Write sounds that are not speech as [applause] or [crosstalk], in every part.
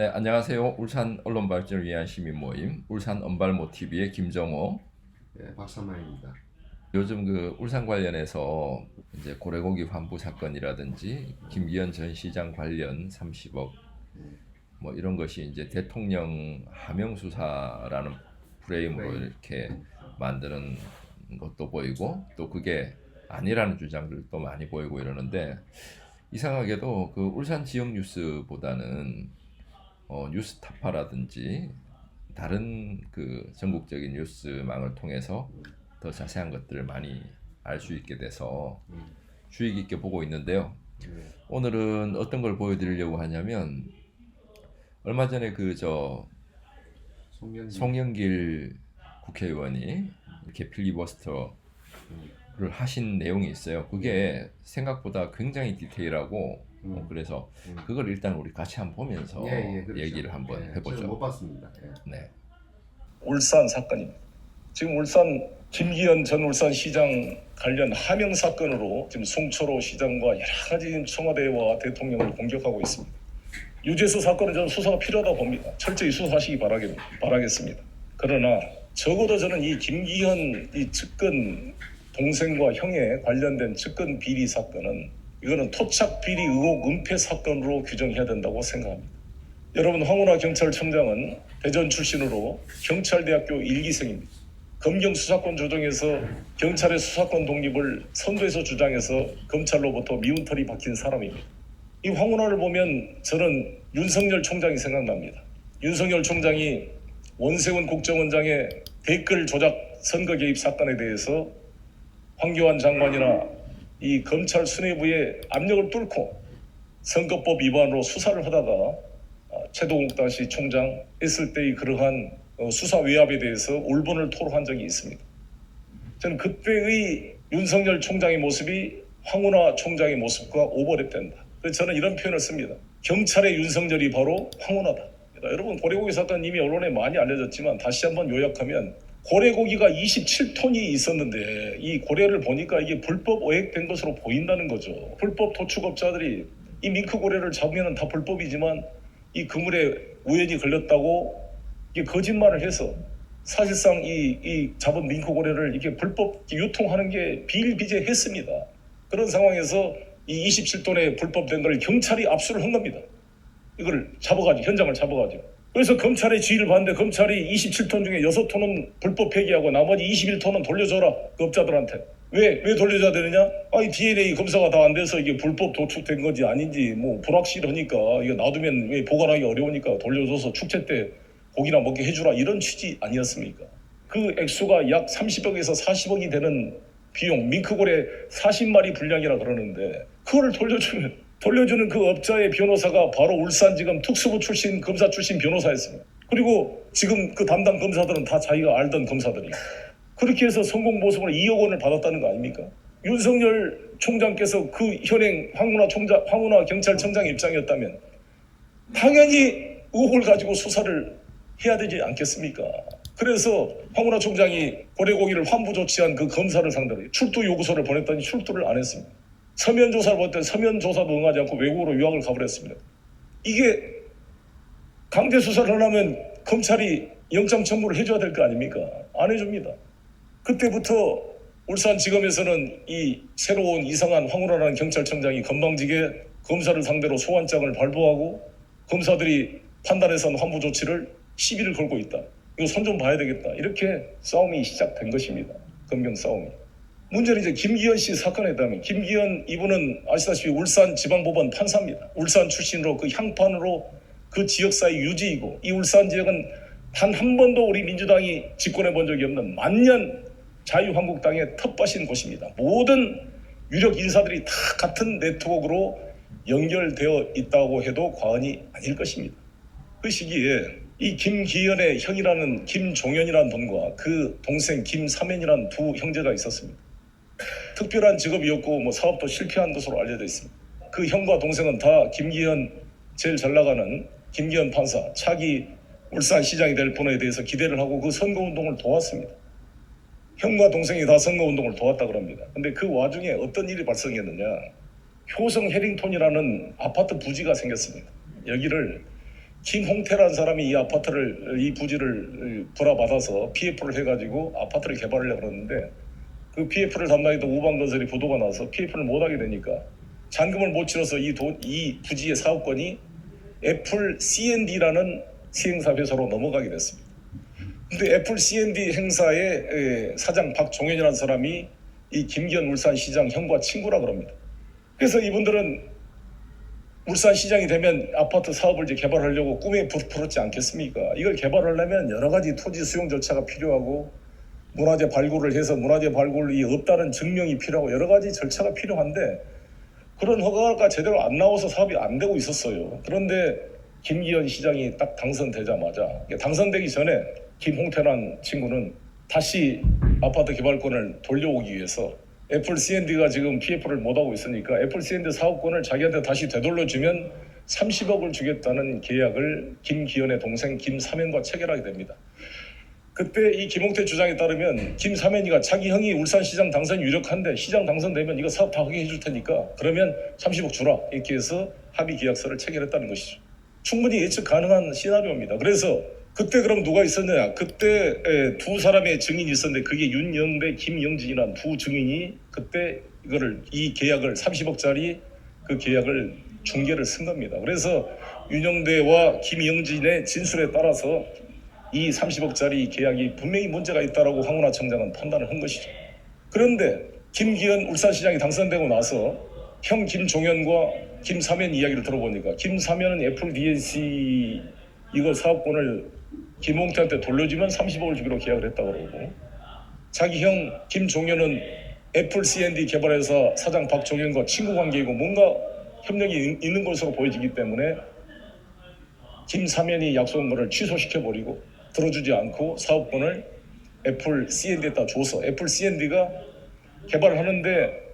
네, 안녕하세요. 울산 언론 발전을 위한 시민 모임 울산 언발모 TV의 김정호. 네, 박사마입니다. 요즘 그 울산 관련해서 이제 고래고기 환부 사건이라든지 김기현 전 시장 관련 30억 뭐 이런 것이 이제 대통령 하명 수사라는 프레임으로 프레임. 이렇게 만드는 것도 보이고 또 그게 아니라는 주장들도 많이 보이고 이러는데 이상하게도 그 울산 지역 뉴스보다는 어, 뉴스타파라든지 다른 그 전국적인 뉴스망을 통해서 더 자세한 것들을 많이 알 수 있게 돼서 음. 주의 깊게 보고 있는데요. 네. 오늘은 어떤 걸 보여드리려고 하냐면 얼마 전에 그 저 송영길 국회의원이 이렇게 필리버스터를 하신 내용이 있어요. 그게 생각보다 굉장히 디테일하고 어, 음. 그래서 음. 그걸 일단 우리 같이 한번 보면서 예, 예, 그렇죠. 얘기를 한번 예, 저는 못 해보죠. 봤습니다. 예. 네. 울산 사건입니다. 지금 울산 김기현 전 울산 시장 관련 하명 사건으로 지금 송철호 시장과 여러 가지 지금 청와대와 대통령을 공격하고 있습니다. 유재수 사건은 저는 수사가 필요하다 봅니다. 철저히 수사하시기 바라겠, 바라겠습니다. 그러나 적어도 저는 이 김기현 이 측근 동생과 형에 관련된 측근 비리 사건은 이거는 토착 비리 의혹 은폐 사건으로 규정해야 된다고 생각합니다. 여러분 황운하 경찰청장은 대전 출신으로 경찰대학교 1기생입니다. 검경 수사권 조정에서 경찰의 수사권 독립을 선도에서 주장해서 검찰로부터 미운털이 박힌 사람입니다. 이 황운하를 보면 저는 윤석열 총장이 생각납니다. 윤석열 총장이 원세훈 국정원장의 댓글 조작 선거 개입 사건에 대해서 황교안 장관이나 이 검찰 수뇌부의 압력을 뚫고 선거법 위반으로 수사를 하다가 아, 최동욱 당시 총장 했을 때의 그러한 어, 수사 외압에 대해서 울분을 토로한 적이 있습니다. 저는 그때의 윤석열 총장의 모습이 황운하 총장의 모습과 오버랩된다. 그래서 저는 이런 표현을 씁니다. 경찰의 윤석열이 바로 황운하다. 여러분 고래고기 사건 이미 언론에 많이 알려졌지만 다시 한번 요약하면 고래 고기가 27톤이 있었는데 이 고래를 보니까 이게 불법 어획된 것으로 보인다는 거죠. 불법 도축업자들이 이 밍크 고래를 잡으면 다 불법이지만 이 그물에 우연히 걸렸다고 이게 거짓말을 해서 사실상 이, 이 잡은 밍크 고래를 이렇게 불법 유통하는 게 비일비재했습니다. 그런 상황에서 이 27톤의 불법된 걸 경찰이 압수를 한 겁니다. 이걸 잡아가지고 현장을 잡아가지고 그래서 검찰의 지휘를 받는데 검찰이 27톤 중에 6톤은 불법 폐기하고 나머지 21톤은 돌려줘라 그 업자들한테 왜 왜 돌려줘야 되느냐? 아이 DNA 검사가 다 안 돼서 이게 불법 도축된 건지 아닌지 뭐 불확실하니까 이거 놔두면 왜 보관하기 어려우니까 돌려줘서 축제 때 고기나 먹게 해주라 이런 취지 아니었습니까? 그 액수가 약 30억에서 40억이 되는 비용 밍크골의 40마리 분량이라 그러는데 그거를 돌려주면 돌려주는 그 업자의 변호사가 바로 울산지검 특수부 출신 검사 출신 변호사였습니다. 그리고 지금 그 담당 검사들은 다 자기가 알던 검사들이 그렇게 해서 성공 보석으로 2억 원을 받았다는 거 아닙니까? 윤석열 총장께서 그 현행 황운하 총장, 황운하 경찰청장 입장이었다면 당연히 의혹을 가지고 수사를 해야 되지 않겠습니까? 그래서 황운하 총장이 고래고기를 환부 조치한 그 검사를 상대로 출두 요구서를 보냈더니 출두를 안 했습니다. 서면 조사를 보냈더니 서면 조사도 응하지 않고 외국으로 유학을 가버렸습니다. 이게 강제 수사를 하려면 검찰이 영장 청구를 해줘야 될 거 아닙니까? 안 해줍니다. 그때부터 울산지검에서는 이 새로운 이상한 황운하라는 경찰청장이 건방지게 검사를 상대로 소환장을 발부하고 검사들이 판단해선 환부 조치를 시비를 걸고 있다. 이거 손 좀 봐야 되겠다. 이렇게 싸움이 시작된 것입니다. 검경 싸움이. 문제는 이제 김기현 씨 사건에 대하면 김기현 이분은 아시다시피 울산 지방법원 판사입니다. 울산 출신으로 그 향판으로 그 지역사회 유지이고 이 울산 지역은 단 한 번도 우리 민주당이 집권해 본 적이 없는 만년 자유한국당의 텃밭인 곳입니다. 모든 유력 인사들이 다 같은 네트워크로 연결되어 있다고 해도 과언이 아닐 것입니다. 그 시기에 이 김기현의 형이라는 김종현이라는 분과 그 동생 김삼현이라는 두 형제가 있었습니다. 특별한 직업이었고 뭐 사업도 실패한 것으로 알려져 있습니다. 그 형과 동생은 다 김기현 제일 잘 나가는 김기현 판사 차기 울산 시장이 될 분에 대해서 기대를 하고 그 선거 운동을 도왔습니다. 형과 동생이 다 선거 운동을 도왔다 그럽니다. 근데 그 와중에 어떤 일이 발생했느냐? 효성 해링톤이라는 아파트 부지가 생겼습니다. 여기를 김홍태라는 사람이 이 아파트를 이 부지를 불화받아서 PF를 해가지고 아파트를 개발하려고 그러는데 그 PF를 담당했던 우방건설이 보도가 나서 PF를 못하게 되니까 잔금을 못 치러서 이, 돈, 이 부지의 사업권이 애플 C&D라는 시행사 회사로 넘어가게 됐습니다. 근데 애플 C&D 행사의 에, 사장 박종현이라는 사람이 이 김기현 울산시장 형과 친구라 그럽니다. 그래서 이분들은 울산시장이 되면 아파트 사업을 이제 개발하려고 꿈에 불 풀었지 않겠습니까? 이걸 개발하려면 여러 가지 토지 수용 절차가 필요하고 문화재 발굴을 해서 문화재 발굴이 없다는 증명이 필요하고 여러 가지 절차가 필요한데 그런 허가가 제대로 안 나와서 사업이 안 되고 있었어요. 그런데 김기현 시장이 딱 당선되자마자 당선되기 전에 김홍태란 친구는 다시 아파트 개발권을 돌려오기 위해서 애플 C&D가 지금 PF를 못하고 있으니까 애플 C&D 사업권을 자기한테 다시 되돌려주면 30억을 주겠다는 계약을 김기현의 동생 김사면과 체결하게 됩니다. 그때 이 김홍태 주장에 따르면 김사면이가 자기 형이 울산시장 당선 유력한데 시장 당선되면 이거 사업 다 하게 해줄 테니까 그러면 30억 주라 이렇게 해서 합의 계약서를 체결했다는 것이죠. 충분히 예측 가능한 시나리오입니다. 그래서 그때 그럼 누가 있었느냐? 그때 에, 두 사람의 증인이 있었는데 그게 윤영배, 김영진이라는 두 증인이 그때 이거를 이 계약을 30억짜리 그 계약을 중계를 쓴 겁니다. 그래서 윤영배와 김영진의 진술에 따라서 이 30억짜리 계약이 분명히 문제가 있다라고 황운하 청장은 판단을 한 것이죠. 그런데 김기현 울산시장이 당선되고 나서 형 김종현과 김사면 이야기를 들어보니까 김사면은 애플 DNC 이거 사업권을 김홍태한테 돌려주면 30억을 주기로 계약을 했다고 그러고 자기 형 김종현은 애플 C&D 개발회사 사장 박종현과 친구 관계이고 뭔가 협력이 있- 있는 것으로 보여지기 때문에 김사면이 약속한 것을 취소시켜버리고 들어주지 않고 사업권을 애플 C&D에다 줘서 애플 C&D가 개발을 하는데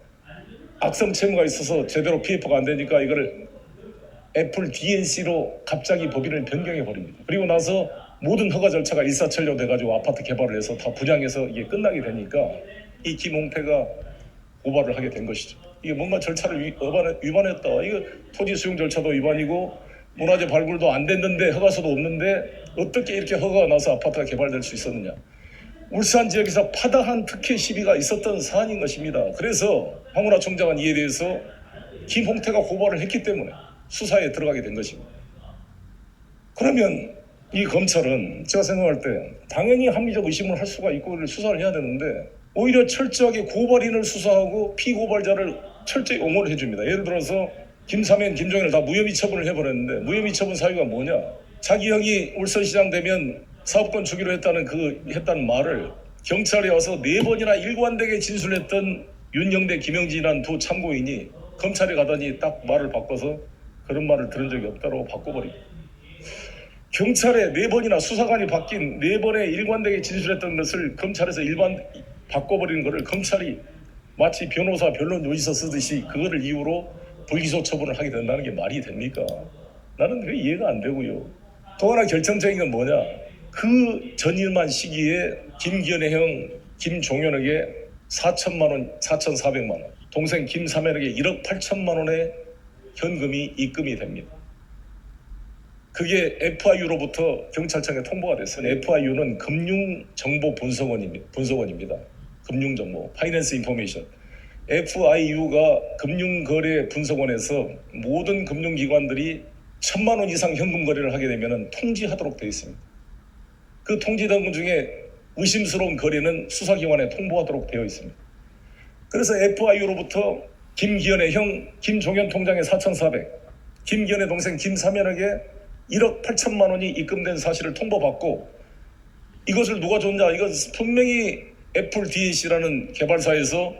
악성 채무가 있어서 제대로 PF가 안 되니까 이거를 애플 DNC로 갑자기 법인을 변경해 버립니다. 그리고 나서 모든 허가 절차가 일사천리로 돼가지고 아파트 개발을 해서 다 분양해서 이게 끝나게 되니까 이 김홍태가 고발을 하게 된 것이죠. 이게 뭔가 절차를 위반했다. 이거 토지 수용 절차도 위반이고 문화재 발굴도 안 됐는데 허가서도 없는데 어떻게 이렇게 허가가 나서 아파트가 개발될 수 있었느냐? 울산 지역에서 파다한 특혜 시비가 있었던 사안인 것입니다. 그래서 황운하 총장은 이에 대해서 김홍태가 고발을 했기 때문에 수사에 들어가게 된 것입니다. 그러면 이 검찰은 제가 생각할 때 당연히 합리적 의심을 할 수가 있고 수사를 해야 되는데 오히려 철저하게 고발인을 수사하고 피고발자를 철저히 옹호를 해줍니다. 예를 들어서 김사면, 김종현을 다 무혐의 처분을 해버렸는데 무혐의 처분 사유가 뭐냐? 자기 형이 울산시장 되면 사업권 주기로 했다는 그 했다는 말을 경찰에 와서 네 번이나 일관되게 진술했던 윤영대, 김영진이라는 두 참고인이 검찰에 가더니 딱 말을 바꿔서 그런 말을 들은 적이 없다고 바꿔버리고 경찰에 네 번이나 수사관이 바뀐 네 번의 일관되게 진술했던 것을 검찰에서 일반 바꿔버리는 것을 검찰이 마치 변호사 변론 요지서 쓰듯이 그거를 이유로 불기소 처분을 하게 된다는 게 말이 됩니까? 나는 그게 이해가 안 되고요. 또 하나 결정적인 건 뭐냐? 그 전일만 시기에 김기현의 형 김종현에게 4천만 원, 4,400만 원, 동생 김사면에게 1억 8천만 원의 현금이 입금이 됩니다. 그게 FIU로부터 경찰청에 통보가 됐어요. FIU는 금융정보분석원입니다. 분석원입니다. 금융정보, 파이낸스 인포메이션. FIU가 금융거래 분석원에서 모든 금융기관들이 천만 원 이상 현금 거래를 하게 되면 통지하도록 되어 있습니다. 그 통지된 것 중에 의심스러운 거래는 수사기관에 통보하도록 되어 있습니다. 그래서 FIU로부터 김기현의 형 김종현 통장에 4,400, 김기현의 동생 김사면에게 1억 8천만 원이 입금된 사실을 통보받고 이것을 누가 줬냐? 이건 분명히 애플 DNC라는 개발사에서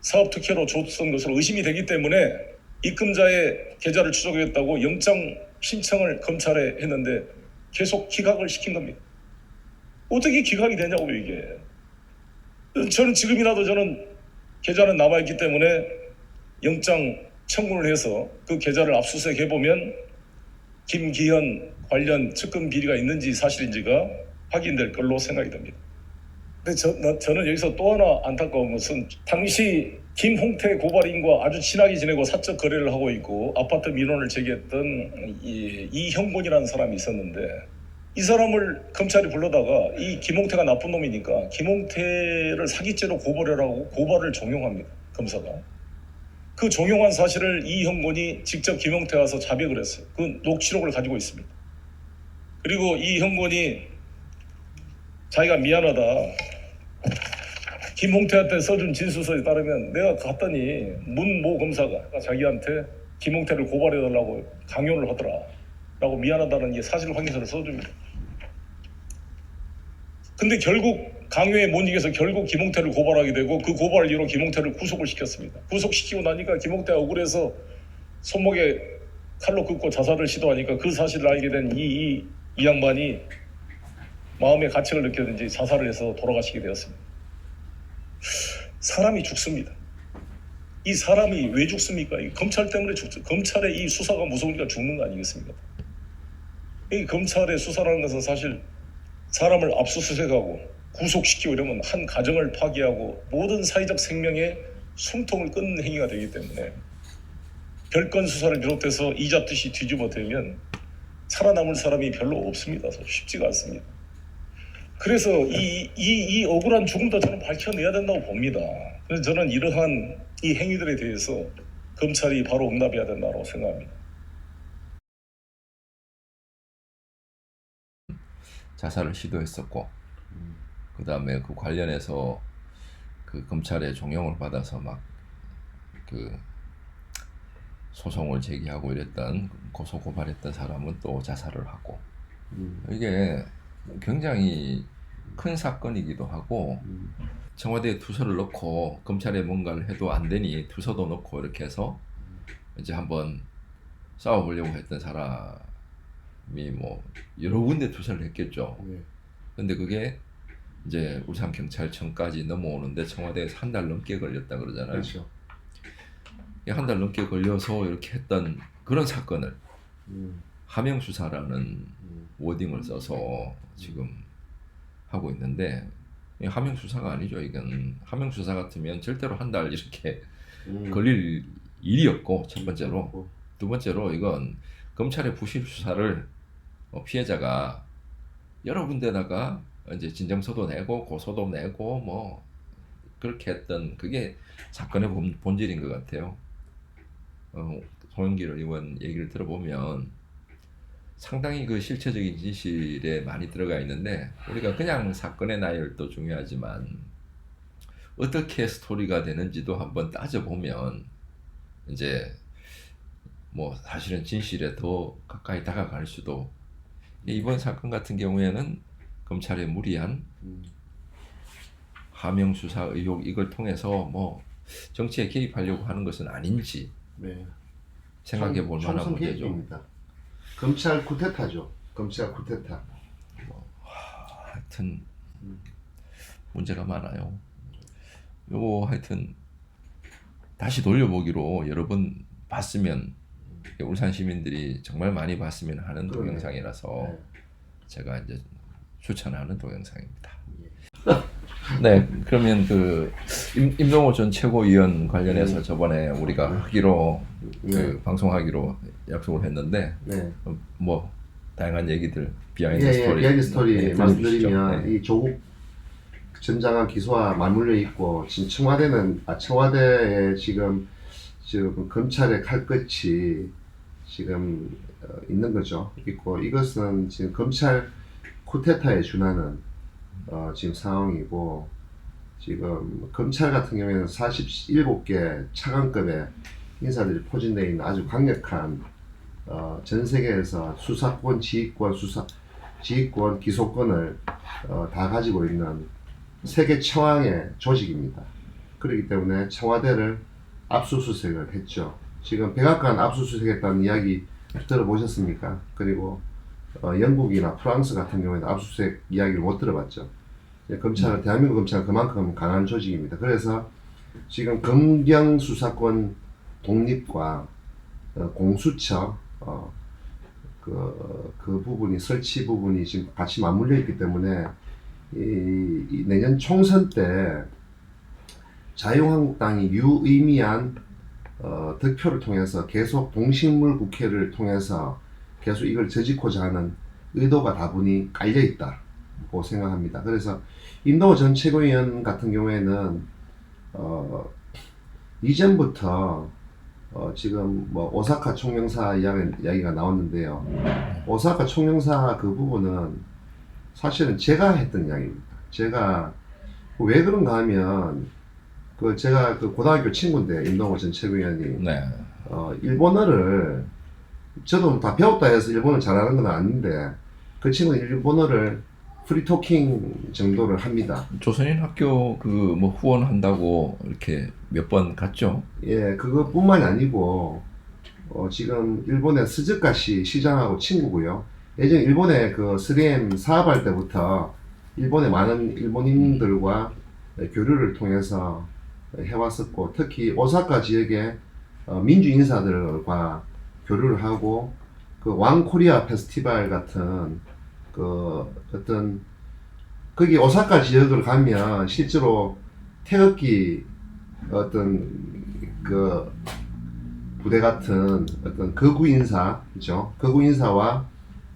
사업 특혜로 줬던 것으로 의심이 되기 때문에 입금자의 계좌를 추적했다고 영장 신청을 검찰에 했는데 계속 기각을 시킨 겁니다. 어떻게 기각이 되냐고요 이게. 저는 지금이라도 저는 계좌는 남아있기 때문에 영장 청구를 해서 그 계좌를 압수수색해 보면 김기현 관련 측근 비리가 있는지 사실인지가 확인될 걸로 생각이 됩니다. 근데 저, 나- 저는 여기서 또 하나 안타까운 것은 당시 김홍태 고발인과 아주 친하게 지내고 사적 거래를 하고 있고 아파트 민원을 제기했던 이, 이형곤이라는 사람이 있었는데 이 사람을 검찰이 불러다가 이 김홍태가 나쁜 놈이니까 김홍태를 사기죄로 고발하라고 고발을 종용합니다 검사가. 그 종용한 사실을 이형곤이 직접 김홍태 와서 자백을 했어요. 그 녹취록을 가지고 있습니다. 그리고 이형곤이 자기가 미안하다 김홍태한테 써준 진술서에 따르면 내가 갔더니 문모 검사가 자기한테 김홍태를 고발해달라고 강요를 하더라. 라고 미안하다는 게 사실 확인서를 써줍니다. 근데 결국 강요에 못 이겨서 결국 김홍태를 고발하게 되고 그 고발 이후로 김홍태를 구속을 시켰습니다. 구속시키고 나니까 김홍태가 억울해서 손목에 칼로 긋고 자살을 시도하니까 그 사실을 알게 된 이 이, 이 양반이 마음의 가책을 느꼈는지 자살을 해서 돌아가시게 되었습니다 사람이 죽습니다. 이 사람이 왜 죽습니까? 이 검찰 때문에 죽죠. 검찰의 이 수사가 무서우니까 죽는 거 아니겠습니까? 이 검찰의 수사라는 것은 사실 사람을 압수수색하고 구속시키고 이러면 한 가정을 파괴하고 모든 사회적 생명의 숨통을 끊는 행위가 되기 때문에 별건 수사를 비롯해서 이잡듯이 뒤집어대면 살아남을 사람이 별로 없습니다. 쉽지가 않습니다. 그래서 이, 이, 이 억울한 죽음도 저는 밝혀내야 된다고 봅니다. 그래서 저는 이러한 이 행위들에 대해서 검찰이 바로 응답해야 된다고 생각합니다. 자살을 시도했었고 그 다음에 그 관련해서 그 검찰의 종용을 받아서 막 그 소송을 제기하고 이랬던 고소 고발했던 사람은 또 자살을 하고 음, 이게 굉장히 큰 사건이기도 하고 음, 청와대에 투서를 넣고 검찰에 뭔가를 해도 안 되니 투서도 넣고 이렇게 해서 이제 한번 싸워보려고 했던 사람이 뭐 여러 군데 투서를 했겠죠. 예. 근데 그게 이제 울산 경찰청까지 넘어오는데 청와대에서 한 달 넘게 걸렸다 그러잖아요. 그렇죠. 한달 넘게 걸려서 이렇게 했던 그런 사건을 음, 하명 수사라는 음, 워딩을 써서 지금 하고 있는데 이 하명 수사가 아니죠. 이건 하명 수사 같으면 절대로 한 달 이렇게 음. 걸릴 일이었고 첫 번째로 어, 두 번째로 이건 검찰의 부실 수사를 어, 피해자가 여러 군데다가 이제 진정서도 내고 고소도 내고 뭐 그렇게 했던 그게 사건의 본, 본질인 것 같아요. 어, 송영길 의원 얘기를 들어보면 상당히 그 실체적인 진실에 많이 들어가 있는데 우리가 그냥 사건의 나열도 중요하지만 어떻게 스토리가 되는지도 한번 따져보면 이제 뭐 사실은 진실에 더 가까이 다가갈 수도 이번 사건 같은 경우에는 검찰의 무리한 음, 하명 수사 의혹 이걸 통해서 뭐 정치에 개입하려고 하는 것은 아닌지 네. 생각해 볼 총- 만한 문제죠. 검찰 쿠데타죠. 검찰 쿠데타. 하여튼 음. 문제가 많아요. 요거 하여튼 다시 돌려보기로 여러 번 봤으면 울산 시민들이 정말 많이 봤으면 하는. 동영상이라서 네. 제가 이제 추천하는 동영상입니다. 예. 네, 그러면 그 임, 임동호 전 최고위원 관련해서 음. 저번에 우리가 하기로 네. 그 방송하기로 약속을 했는데 네. 뭐 다양한 얘기들 비하인드 예, 스토리 예, 비하인드 스토리 네, 말씀드리면. 네. 이 조국 전 장관 기소와 맞물려 있고 지금 청와대는 아 청와대에 지금 지금 검찰의 칼끝이 지금 어, 있는 거죠. 있고 이것은 지금 검찰 쿠데타에 준하는 어, 지금 상황이고 지금 검찰 같은 경우에는 47개 차관급의 인사들이 포진되어 있는 아주 강력한 어, 전 세계에서 수사권, 지휘권, 수사 지휘권, 기소권을 어, 다 가지고 있는 세계 최왕의 조직입니다. 그렇기 때문에 청와대를 압수수색을 했죠. 지금 백악관 압수수색했다는 이야기 들어보셨습니까? 그리고 어, 영국이나 프랑스 같은 경우에는 압수수색 이야기를 못 들어봤죠. 예, 검찰, 대한민국 검찰은 그만큼 강한 조직입니다. 그래서 지금 검경 수사권 독립과 어, 공수처 어, 그, 그 부분이 설치 부분이 지금 같이 맞물려 있기 때문에 이, 이 내년 총선 때 자유한국당이 유의미한 어, 득표를 통해서 계속 동식물 국회를 통해서 계속 이걸 저지고자 하는 의도가 다분히 깔려 있다고 생각합니다. 그래서 임동호 전 최고위원 같은 경우에는 어, 이전부터 어, 지금 뭐 오사카 총영사 이야기, 이야기 가 나왔는데요. 오사카 총영사 그 부분은 사실은 제가 했던 이야기입니다. 제가 왜 그런가 하면 그 제가 그 고등학교 친구인데 임동호 전 최고위원이 네. 어, 일본어를 저도 다 배웠다 해서 일본어 잘하는 건 아닌데 그 친구는 일본어를 프리토킹 정도를 합니다. 조선인 학교 그 뭐 후원한다고 이렇게 몇 번 갔죠. 예, 그것뿐만이 아니고 어, 지금 일본의 스즈카시 시장하고 친구고요. 예전 일본에 그 3M 사업할 때부터 일본의 많은 일본인들과 교류를 통해서 해왔었고 특히 오사카 지역의 어, 민주 인사들과 교류를 하고 그 왕코리아 페스티벌 같은 그 어떤 거기 오사카 지역을 가면 실제로 태극기 어떤 그 부대 같은 어떤 거구 인사 그죠? 거구 인사와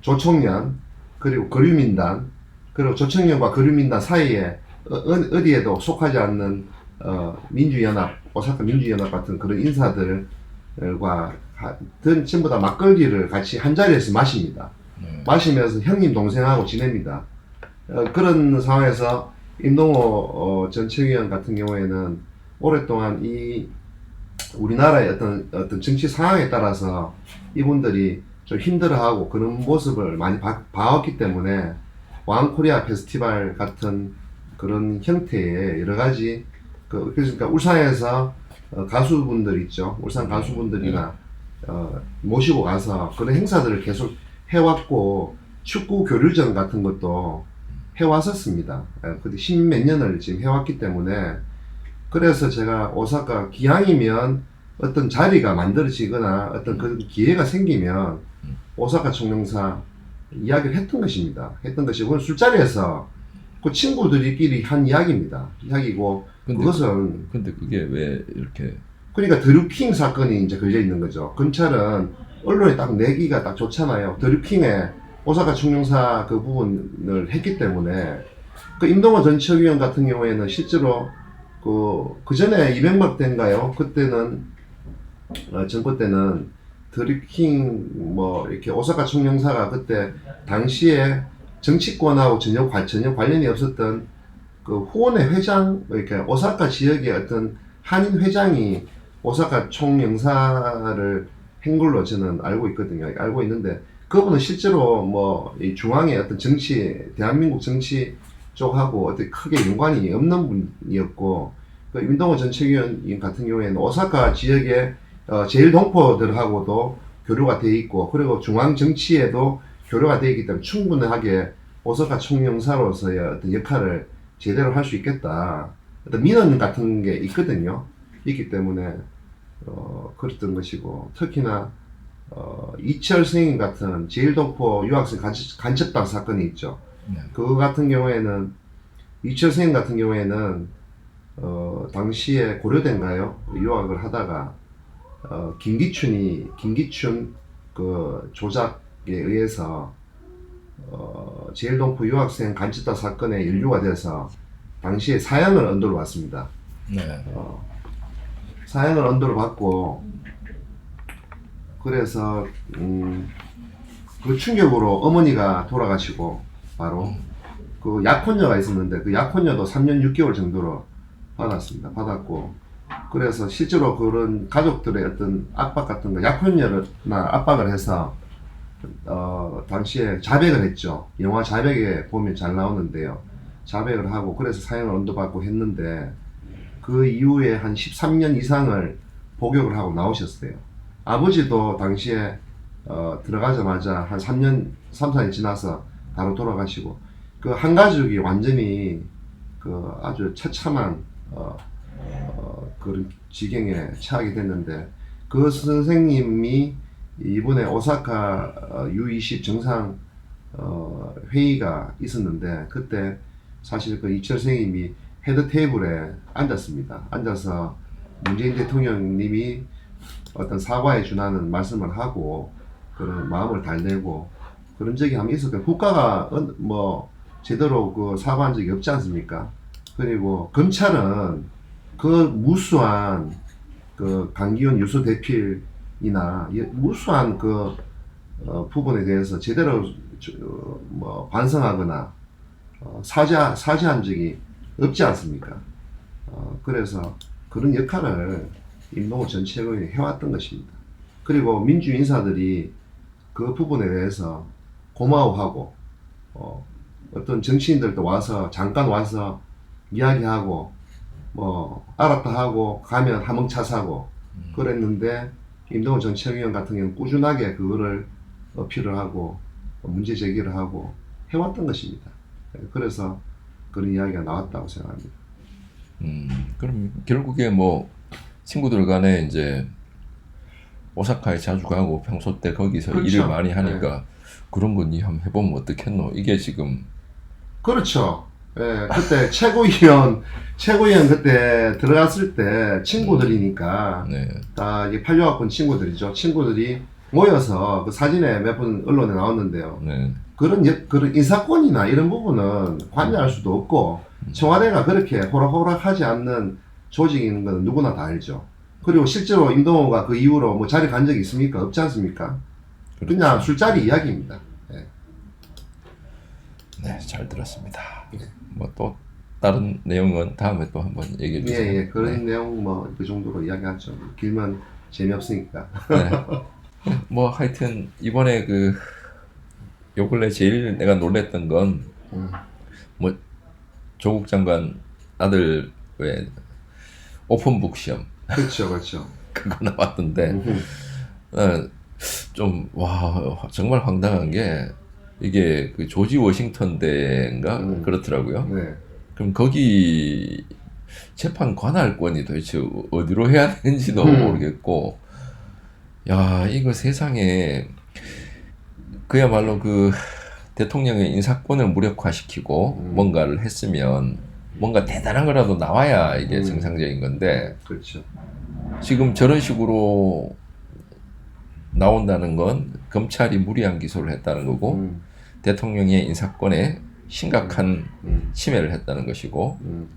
조총련 그리고 거류민단 그리고 조총련과 거류민단 사이에 어, 어, 어디에도 속하지 않는 어, 민주연합 오사카 민주연합 같은 그런 인사들과 하- 든 전부 다 막걸리를 같이 한 자리에서 마십니다. 네. 마시면서 형님 동생하고 지냅니다. 어, 그런 상황에서 임동호 어, 전 최위원 같은 경우에는 오랫동안 이 우리나라의 어떤 어떤 정치 상황에 따라서 이분들이 좀 힘들어하고 그런 모습을 많이 봐, 봐왔기 때문에 왕코리아 페스티벌 같은 그런 형태의 여러 가지 그 그러니까 울산에서 어, 가수분들 있죠 울산 가수분들이나 어, 모시고 가서 그런 행사들을 계속 해왔고 축구 교류전 같은 것도 해왔었습니다. 예, 근데 십몇 년을 지금 해왔기 때문에 그래서 제가 오사카 기왕이면 어떤 자리가 만들어지거나 어떤 그런 기회가 생기면 오사카 총영사 이야기를 했던 것입니다. 했던 것이 오늘 술자리에서 그 친구들끼리 한 이야기입니다. 이야기고 근데 그것은 근데 그게 왜 이렇게 그러니까 드루킹 사건이 이제 걸려 있는 거죠. 검찰은 언론에 딱 내기가 딱 좋잖아요. 드루킹에 오사카 총영사 그 부분을 했기 때문에 그 임동호 전 최고위원 같은 경우에는 실제로 그, 그 전에 200막 때인가요? 그때는, 어, 정부 때는 드루킹 뭐 이렇게 오사카 총영사가 그때 당시에 정치권하고 전혀, 관- 전혀 관련이 없었던 그 후원의 회장, 뭐 이렇게 오사카 지역의 어떤 한인 회장이 오사카 총영사를 한 걸로 저는 알고 있거든요. 알고 있는데 그분은 실제로 뭐 이 중앙의 어떤 정치, 대한민국 정치 쪽하고 어떻게 크게 연관이 없는 분이었고 그 윤동호 전 최고위원 같은 경우에는 오사카 지역의 어, 제일 동포들하고도 교류가 돼 있고 그리고 중앙 정치에도 교류가 돼 있기 때문에 충분하게 오사카 총영사로서의 어떤 역할을 제대로 할 수 있겠다. 어떤 민원 같은 게 있거든요. 있기 때문에 어, 그랬던 것이고 특히나 어, 이철 선생님 같은 제일동포 유학생 간첩, 간첩당 사건이 있죠. 네. 그거 같은 경우에는 이철 선생님 같은 경우에는 어, 당시에 고려대인가요? 유학을 하다가 어, 김기춘이 김기춘 그 조작에 의해서 어, 제일동포 유학생 간첩당 사건에 연루가 돼서 당시에 사형을 언도로 왔습니다. 네. 어, 사형을 언도로 받고 그래서 음, 그 충격으로 어머니가 돌아가시고 바로 그 약혼녀가 있었는데 그 약혼녀도 3년 6개월 정도로 받았습니다. 받았고 그래서 실제로 그런 가족들의 어떤 압박 같은 거 약혼녀나 압박을 해서 어, 당시에 자백을 했죠. 영화 자백에 보면 잘 나오는데요. 자백을 하고 그래서 사형을 언도받고 했는데 그 이후에 한 13년 이상을 복역을 하고 나오셨어요. 아버지도 당시에 어, 들어가자마자 한 3년, 3, 4년 지나서 바로 돌아가시고 그 한 가족이 완전히 그 아주 처참한 어, 어, 그런 지경에 처하게 됐는데 그 선생님이 이번에 오사카 어, U20 정상 어, 회의가 있었는데 그때 사실 그 이철 선생님이 헤드 테이블에 앉았습니다. 앉아서 문재인 대통령님이 어떤 사과에 준하는 말씀을 하고 그런 마음을 달래고 그런 적이 한번 있었거든요. 국가가 은- 뭐 제대로 그 사과한 적이 없지 않습니까? 그리고 검찰은 그 무수한 그 강기훈 유수 대필이나 이 무수한 그 어, 부분에 대해서 제대로 저- 어, 뭐 반성하거나 어, 사죄 사죄한 적이 없지 않습니까? 어, 그래서 그런 역할을 임동호 전 최고위원이 해왔던 것입니다. 그리고 민주 인사들이 그 부분에 대해서 고마워하고 어, 어떤 정치인들도 와서 잠깐 와서 이야기하고 뭐 알았다 하고 가면 하멍차 사고 그랬는데 임동호 전 최고위원 같은 경우는 꾸준하게 그거를 어필을 하고 문제 제기를 하고 해왔던 것입니다. 그래서 그런 이야기가 나왔다고 생각합니다. 음, 그럼 결국에 뭐 친구들 간에 이제 오사카에 자주 가고 평소 때 거기서 그렇죠. 일을 많이 하니까 그런 거니 한번 해보면 어떻겠노? 이게 지금 그렇죠. 예, 그때 최고위원, 최고위원 그때 들어갔을 때 친구들이니까, 네, 다 이게 팔려갖고 친구들이죠. 친구들이 모여서 그 사진에 몇번 언론에 나왔는데요. 네, 그런, 여- 그런 인사권이나 이런 부분은 관여할 수도 없고, 청와대가 그렇게 호락호락하지 않는 조직인 건 누구나 다 알죠. 그리고 실제로 임동호가 그 이후로 뭐 자리 간 적이 있습니까? 없지 않습니까? 그렇죠. 그냥 술자리 이야기입니다. 네, 잘 들었습니다. 예. 뭐또 다른 내용은 다음에 또 한번 얘기해 예, 주세요. 예, 그런 네. 내용 뭐 그 정도로 이야기하죠. 길면 재미없으니까. 네. 뭐 하여튼 이번에 그 요 근래 제일 내가 놀랬던 건 음. 뭐 조국 장관 아들 왜 오픈북 시험 그렇죠, 그렇죠. [laughs] 그거 나왔던데 음, 어, 좀 와 정말 황당한 게 이게 그 조지 워싱턴 대인가 음. 그렇더라고요. 네, 그럼 거기 재판 관할권이 도대체 어디로 해야 되는지도 음. 모르겠고, 야 이거 세상에 그야말로 그 대통령의 인사권을 무력화시키고 음. 뭔가를 했으면 뭔가 대단한 거라도 나와야 이게 음. 정상적인 건데 그렇죠. 지금 저런 식으로 나온다는 건 검찰이 무리한 기소를 했다는 거고 음, 대통령의 인사권에 심각한 음, 침해를 했다는 것이고 음,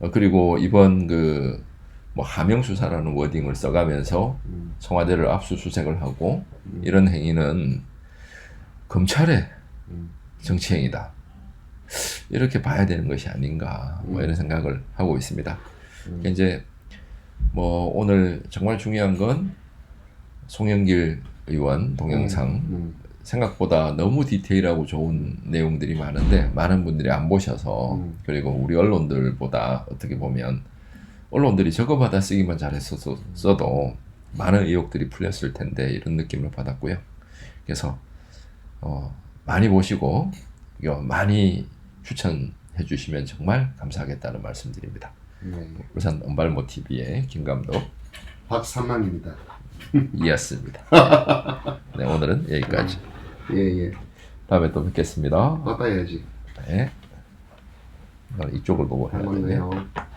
어, 그리고 이번 그 뭐 하명 수사라는 워딩을 써가면서 음, 청와대를 압수수색을 하고 음. 이런 행위는 검찰의 음. 정치행위다. 이렇게 봐야 되는 것이 아닌가 뭐 음. 이런 생각을 하고 있습니다. 음. 이제 뭐 오늘 정말 중요한 건 송영길 의원 동영상 음, 생각보다 너무 디테일하고 좋은 내용들이 많은데 많은 분들이 안 보셔서 음. 그리고 우리 언론들보다 어떻게 보면 언론들이 저거 받아 쓰기만 잘했어도 많은 의혹들이 풀렸을 텐데 이런 느낌을 받았고요. 그래서 어, 많이 보시고 이거 많이 추천해 주시면 정말 감사하겠다는 말씀드립니다. 네, 네. 울산 언발모 TV의 김 감독 박삼만입니다. [laughs] 이었습니다. [laughs] 네, 오늘은 여기까지. 예, 예. 다음에 또 뵙겠습니다. 바빠야지. 네. 난 이쪽을 보고 해야 되네요.